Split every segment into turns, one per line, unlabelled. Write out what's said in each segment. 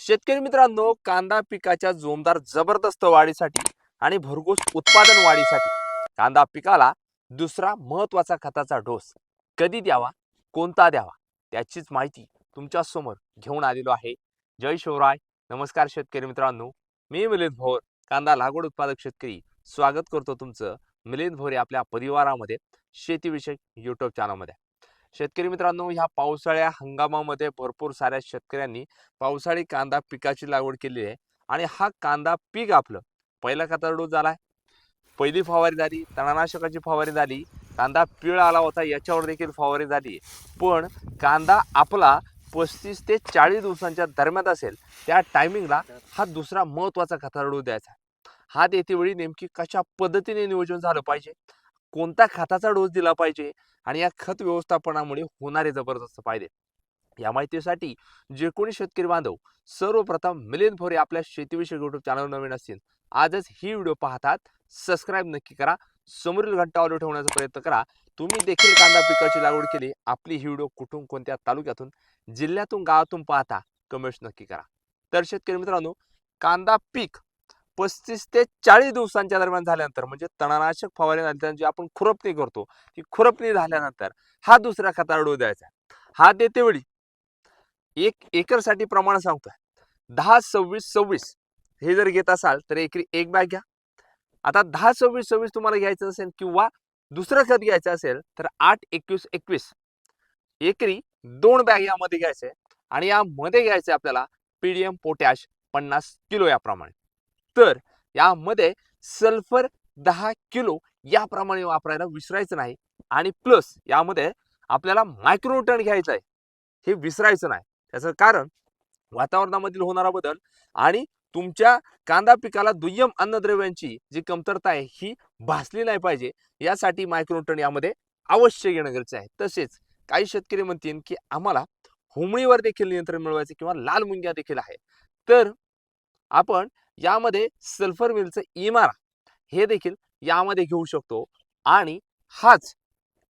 शेतकरी मित्रांनो कांदा पिकाच्या जोमदार जबरदस्त वाढीसाठी आणि भरघोस उत्पादन वाढीसाठी कांदा पिकाला दुसरा महत्त्वाचा खताचा डोस कधी द्यावा कोणता द्यावा त्याचीच माहिती तुमच्यासमोर घेऊन आलेलो आहे. जय शिवराय. नमस्कार शेतकरी मित्रांनो. मी मिलिंद भोर कांदा लागवड उत्पादक शेतकरी. स्वागत करतो तुमचं मिलिंद भोर आपल्या परिवारामध्ये शेतीविषयक युट्यूब चॅनलमध्ये शेतकरी मित्रांनो ह्या पावसाळ्या हंगामामध्ये भरपूर साऱ्या शेतकऱ्यांनी पावसाळी कांदा पिकाची लागवड केली आहे आणि हा कांदा पीक आपलं. पहिला खताचा झाला आहे पहिली फवारी झाली तणनाशकाची फवारी झाली कांदा पिळ आला होता याच्यावर देखील फवारी झाली. पण कांदा आपला पस्तीस ते चाळीस दिवसांच्या दरम्यान असेल त्या टायमिंगला हा दुसरा महत्त्वाचा खताचा द्यायचा. हा देतेवेळी नेमकी कशा पद्धतीने नियोजन झालं पाहिजे? कोणत्या खताचा डोस दिला पाहिजे? आणि या खत व्यवस्थापनामुळे होणारे जबरदस्त फायदे. या माहितीसाठी जे कोणी शेतकरी बांधव सर्वप्रथम मिलिंद भोरे आपल्या शेतीविषयक युट्यूब चॅनल नवीन असतील आजच ही व्हिडिओ पाहतात. सबस्क्राईब नक्की करा. समोरील घंटा ऑलो ठेवण्याचा प्रयत्न करा. तुम्ही देखील कांदा पिकाची लागवड केली आपली ही व्हिडिओ कुठून कोणत्या तालुक्यातून जिल्ह्यातून गावातून पाहता कमेंट्स नक्की करा. तर शेतकरी मित्रांनो कांदा पीक पस्तीस ते चाळीस दिवसांच्या दरम्यान झाल्यानंतर म्हणजे तणनाशक फवारणी झाल्यानंतर जी आपण खुरपणी करतो ती खुरपणी झाल्यानंतर हा दुसऱ्या खताचा डोस द्यायचा. हा देते वेळी एक एकरसाठी प्रमाण सांगतोय. दहा सव्वीस सव्वीस हे जर घेत असाल तर एकरी एक बॅग घ्या. आता दहा सव्वीस सव्वीस तुम्हाला घ्यायचं असेल किंवा दुसरं खत घ्यायचं असेल तर आठ एकवीस एकवीस. एकरी दोन बॅग यामध्ये घ्यायचे आणि यामध्ये घ्यायचे आपल्याला पीडीएम पोटॅश पन्नास किलो याप्रमाणे. तर यामध्ये सल्फर दहा किलो याप्रमाणे वापरायला विसरायचं नाही. आणि प्लस यामध्ये आपल्याला मायक्रोटन घ्यायचं आहे. हे विसरायचं नाही. त्याचं कारण वातावरणामधील होणारा बदल आणि तुमच्या कांदा पिकाला दुय्यम अन्नद्रव्यांची जी कमतरता आहे ही भासली नाही पाहिजे. यासाठी मायक्रोटन यामध्ये अवश्य घेणं गरजेचं आहे. तसेच काही शेतकरी म्हणतील की आम्हाला हुमणीवर देखील नियंत्रण मिळवायचे किंवा लाल मुंग्या देखील आहे तर आपण यामध्ये सल्फर मिलचं इमारा हे देखील यामध्ये घेऊ शकतो. आणि हाच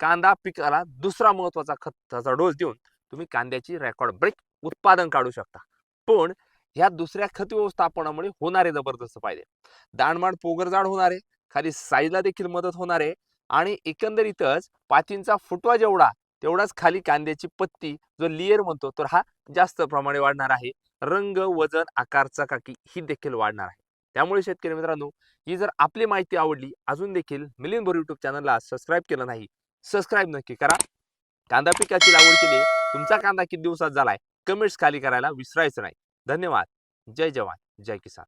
कांदा पिकाला दुसरा महत्त्वाचा खताचा डोस देऊन तुम्ही कांद्याची रेकॉर्ड ब्रेक उत्पादन काढू शकता. पण ह्या दुसऱ्या खत व्यवस्थापनामुळे होणारे जबरदस्त फायदे. दाणमाड पोगरजाड होणारे खाली साईजला देखील मदत होणार आहे. आणि एकंदरीतच पातींचा फुटवा जेवढा तेवढाच खाली कांद्याची पत्ती जो लिअर म्हणतो तर हा जास्त प्रमाणे वाढणार आहे. रंग वजन आकारचा काकी ही देखील वाढणार आहे. त्यामुळे शेतकरी मित्रांनो ही जर आपली माहिती आवडली अजून देखील मिलियन भर युट्यूब चॅनलला सबस्क्राईब केलं नाही सबस्क्राईब नक्की करा. कांदा पिकाची लागवड केली तुमचा कांदा किती दिवसात झालाय? कमेंट्स खाली करायला विसरायचं नाही. धन्यवाद. जय जवान. जय किसान.